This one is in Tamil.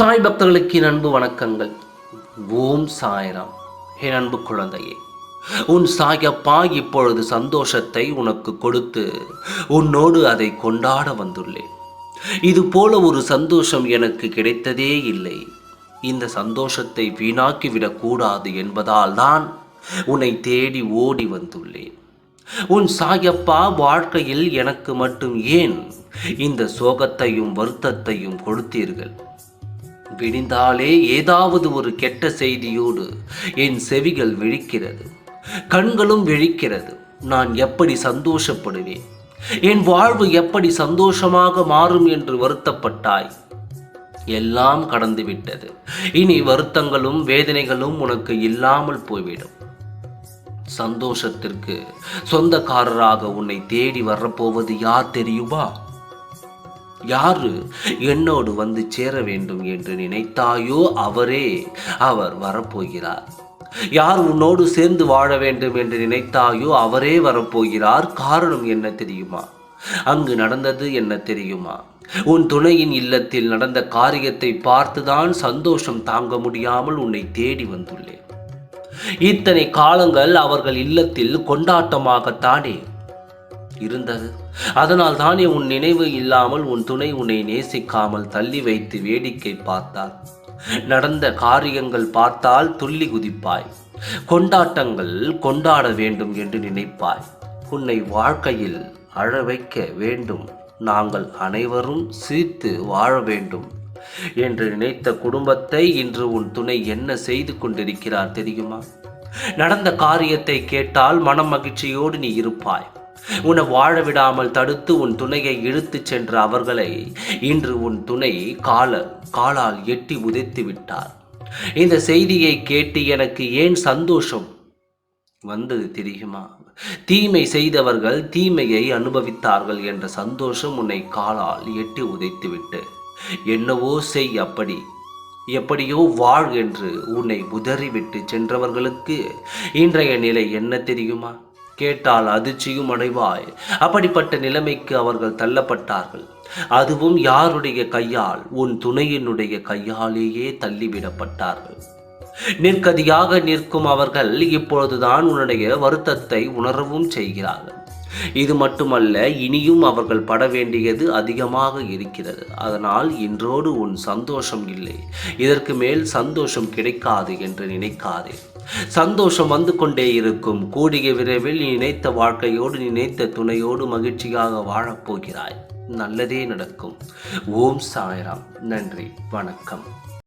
சாய் பக்தர்களுக்கு என் அன்பு வணக்கங்கள். ஓம் சாய்ராம். என் அன்பு குழந்தையே உன் சாயப்பா இப்பொழுது சந்தோஷத்தை உனக்கு கொடுத்து உன்னோடு அதை கொண்டாட வந்துள்ளேன். இது போல ஒரு சந்தோஷம் எனக்கு கிடைத்ததே இல்லை. இந்த சந்தோஷத்தை வீணாக்கிவிடக் கூடாது என்பதால் தான் உன்னை தேடி ஓடி வந்துள்ளேன். உன் சாயப்பா வாழ்க்கையில் எனக்கு மட்டும் ஏன் இந்த சோகத்தையும் வருத்தத்தையும் கொடுத்தீர்கள்? விடிந்தாலே ஏதாவது ஒரு கெட்ட செய்தியோடு என் செவிகள் விழிக்கிறது கண்களும் விழிக்கிறது. நான் எப்படி சந்தோஷப்படுவேன்? என் வாழ்வு எப்படி சந்தோஷமாக மாறும் என்று வருத்தப்பட்டாய்? எல்லாம் கடந்து விட்டது இனி வருத்தங்களும் வேதனைகளும் உனக்கு இல்லாமல் போய்விடும். சந்தோஷத்திற்கு சொந்தக்காரராக உன்னை தேடி வரப்போவது யார் தெரியுமா? யாரு? என்னோடு வந்து சேர வேண்டும் என்று நினைத்தாயோ அவரே அவர் வரப்போகிறார். யார் உன்னோடு சேர்ந்து வாழ வேண்டும் என்று நினைத்தாயோ அவரே வரப்போகிறார். காரணம் என்ன தெரியுமா? அங்கு நடந்தது என்ன தெரியுமா? உன் துணையின் இல்லத்தில் நடந்த காரியத்தை பார்த்துதான் சந்தோஷம் தாங்க முடியாமல் உன்னை தேடி வந்துள்ளேன். இத்தனை காலங்கள் அவர்கள் இல்லத்தில் கொண்டாட்டமாகத்தானே இருந்தது. அதனால் தானே உன் நினைவு இல்லாமல் உன் துணை உன்னை நேசிக்காமல் தள்ளி வைத்து வேடிக்கை பார்த்தார் நடந்த காரியங்கள் பார்த்தால் துள்ளி குதிப்பாய். கொண்டாட்டங்கள் கொண்டாட வேண்டும் என்று நினைப்பாய். உன்னை வாழ்க்கையில் அழ வைக்க வேண்டும். நாங்கள் அனைவரும் சீர்த்து வாழ வேண்டும் என்று நினைத்த குடும்பத்தை இன்று உன் துணை என்ன செய்து கொண்டிருக்கிறார் தெரியுமா? நடந்த காரியத்தை கேட்டால் மனம் மகிழ்ச்சியோடு நீ இருப்பாய். உன்னை வாழ விடாமல் தடுத்து உன் துணையை இழுத்துச் சென்ற அவர்களை இன்று உன் துணை கால காலால் எட்டி உதைத்து விட்டார். இந்த செய்தியை கேட்டு எனக்கு ஏன் சந்தோஷம்? வந்தது தெரியுமா? தீமை செய்தவர்கள் தீமையை அனுபவித்தார்கள் என்ற சந்தோஷம் உன்னை காலால் எட்டி உதைத்துவிட்டு என்னவோ செய் அப்படி. எப்படியோ வாழ் என்று உன்னை உதறிவிட்டு சென்றவர்களுக்கு இன்றைய நிலை என்ன தெரியுமா? கேட்டால் அதிர்ச்சியும் அடைவாய். அப்படிப்பட்ட நிலைமைக்கு அவர்கள் தள்ளப்பட்டார்கள். அதுவும் யாருடைய கையால்? உன் துணையினுடைய கையாலேயே தள்ளிவிடப்பட்டார்கள். நிற்கதியாக நிற்கும் அவர்கள் இப்பொழுதுதான் உன்னுடைய வருத்தத்தை உணரவும் செய்கிறார்கள். இது மட்டுமல்ல இனியும் அவர்கள் பட வேண்டியது அதிகமாக இருக்கிறது. அதனால் இன்றோடு உன் சந்தோஷம் இல்லை. இதற்கு மேல் சந்தோஷம் கிடைக்காது என்று நினைக்காதே. சந்தோஷம் வந்து கொண்டே இருக்கும். கூடிய விரைவில் நீ நினைத்த வாழ்க்கையோடு நினைத்த துணையோடு மகிழ்ச்சியாக வாழப்போகிறாய். நல்லதே நடக்கும். ஓம் சாய்ராம். நன்றி. வணக்கம்.